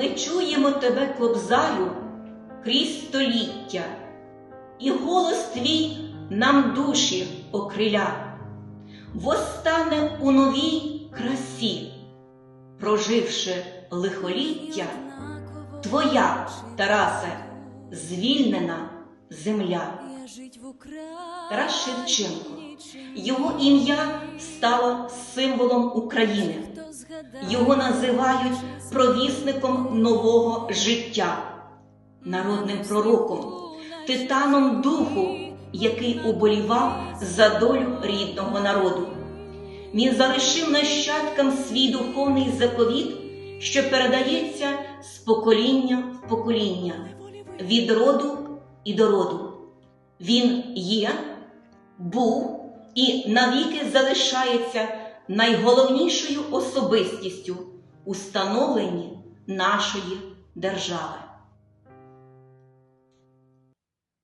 Ми чуємо тебе, кобзарю, крізь століття, і голос твій нам душі окриля, Восстане у новій красі, проживши лихоліття, твоя, Тарасе, звільнена земля. Тарас Шевченко. Його ім'я стало символом України. Його називають провісником нового життя, народним пророком, титаном духу, який уболівав за долю рідного народу. Він залишив нащадкам свій духовний заповіт, що передається з покоління в покоління, від роду і до роду. Він є, був і навіки залишається найголовнішою особистістю у нашої держави.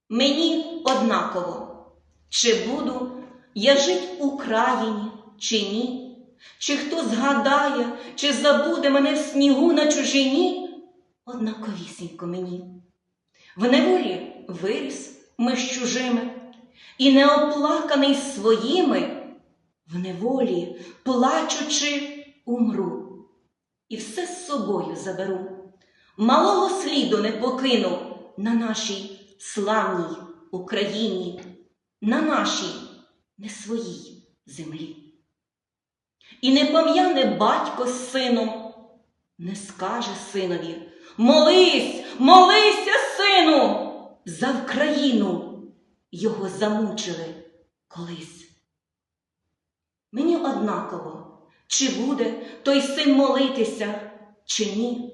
Мені однаково, чи буду я жить в Україні, чи ні, чи хто згадає, чи забуде мене в снігу на чужині, однаковісінько мені. В неволі виріс ми з чужими, і неоплаканий своїми, в неволі, плачучи, умру, і все з собою заберу. Малого сліду не покину на нашій славній Україні, на нашій не своїй землі. І не пом'яне батько з сином, не скаже синові Молись, молися, сину, за Вкраїну його замучили колись. Мені однаково, чи буде той син молитися, чи ні.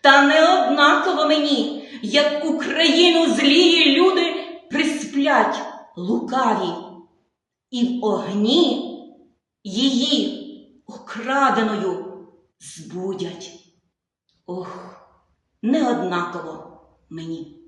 Та не однаково мені, як Україну злії люди присплять лукаві, і в огні її окраденою збудять. Ох, не однаково мені.